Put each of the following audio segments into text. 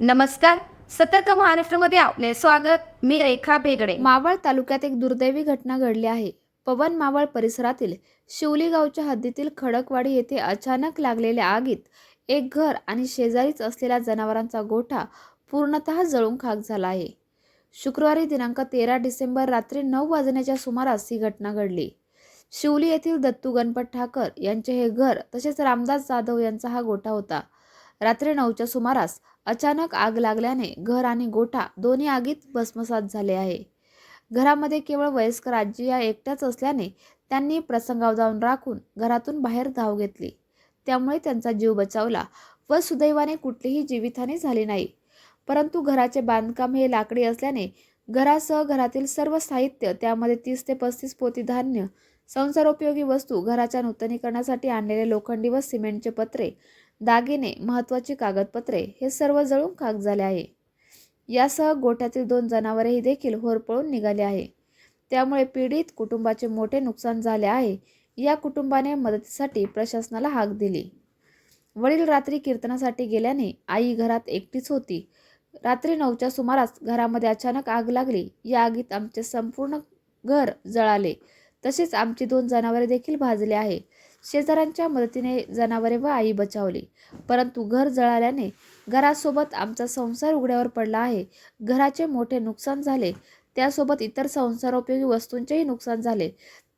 नमस्कार. सतर्क महाराष्ट्रामध्ये आपले स्वागत. मी रेखा बेगडे मावळ तालुक्यात एक दुर्दैवी घटना घडली आहे. पवन मावळ परिसरातील शिवली गावच्या हद्दीतील खडकवाडी येथे अचानक लागलेल्या आगीत एक घर आणि शेजारीच असलेल्या जनावरांचा गोठा पूर्णतः जळून खाक झाला आहे. शुक्रवारी दिनांक तेरा डिसेंबर रात्री नऊ वाजण्याच्या सुमारास ही घटना घडली. शिवली येथील दत्तू गणपत ठाकर यांचे हे घर तसेच रामदास जाधव यांचा हा गोठा होता. रात्री नऊच्या सुमारास अचानक आग लागल्याने घर आणि गोठा दोन्ही आगीत भस्मसात झाले आहे. घरामध्ये केवळ वयस्कर आजी या एकट्याच असल्याने त्यांनी प्रसंगावधान राखून घरातून बाहेर धाव घेतली. त्यामुळे त्यांचा जीव बचावला व सुदैवाने कुठलीही जीवितहानी झाली नाही. परंतु घराचे बांधकाम हे लाकडी असल्याने घरासह घरातील सर्व साहित्य त्यामध्ये तीस ते पस्तीस पोती धान्य संसारोपयोगी वस्तू घराच्या नूतनीकरणासाठी आणलेले लोखंडी व सिमेंटचे पत्रे दागिने महत्त्वाची कागदपत्रे हे सर्व जळून खाक झाले आहे. यासह गोठ्यातील दोन जनावरेही देखील होरपळून निघाले आहे. त्यामुळे पीडित कुटुंबाचे मोठे नुकसान झाले आहे. या कुटुंबाने मदतीसाठी प्रशासनाला हाक दिली. वडील रात्री कीर्तनासाठी गेल्याने आई घरात एकटीच होती. रात्री नऊच्या सुमारास घरामध्ये अचानक आग लागली. या आगीत आमचे संपूर्ण घर जळाले. तसेच आमची दोन जनावरे देखील भाजले आहे. शेजाऱ्यांच्या मदतीने जनावरे व आई बचावली. परंतु घर जळाल्याने घरासोबत आमचा संसार उघड्यावर पडला आहे. घराचे मोठे नुकसान झाले. त्यासोबत इतर संसारोपयोगी वस्तूंचेही नुकसान झाले.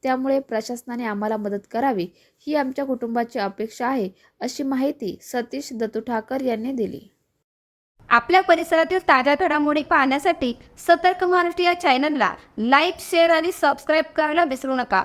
त्यामुळे प्रशासनाने आम्हाला मदत करावी ही आमच्या कुटुंबाची अपेक्षा आहे अशी माहिती सतीश दत्तू ठाकर यांनी दिली. आपल्या परिसरातील ताज्या घडामोडी पाहण्यासाठी सतर्क महाराष्ट्र या चॅनलला लाईक शेअर आणि सबस्क्राईब करायला विसरू नका.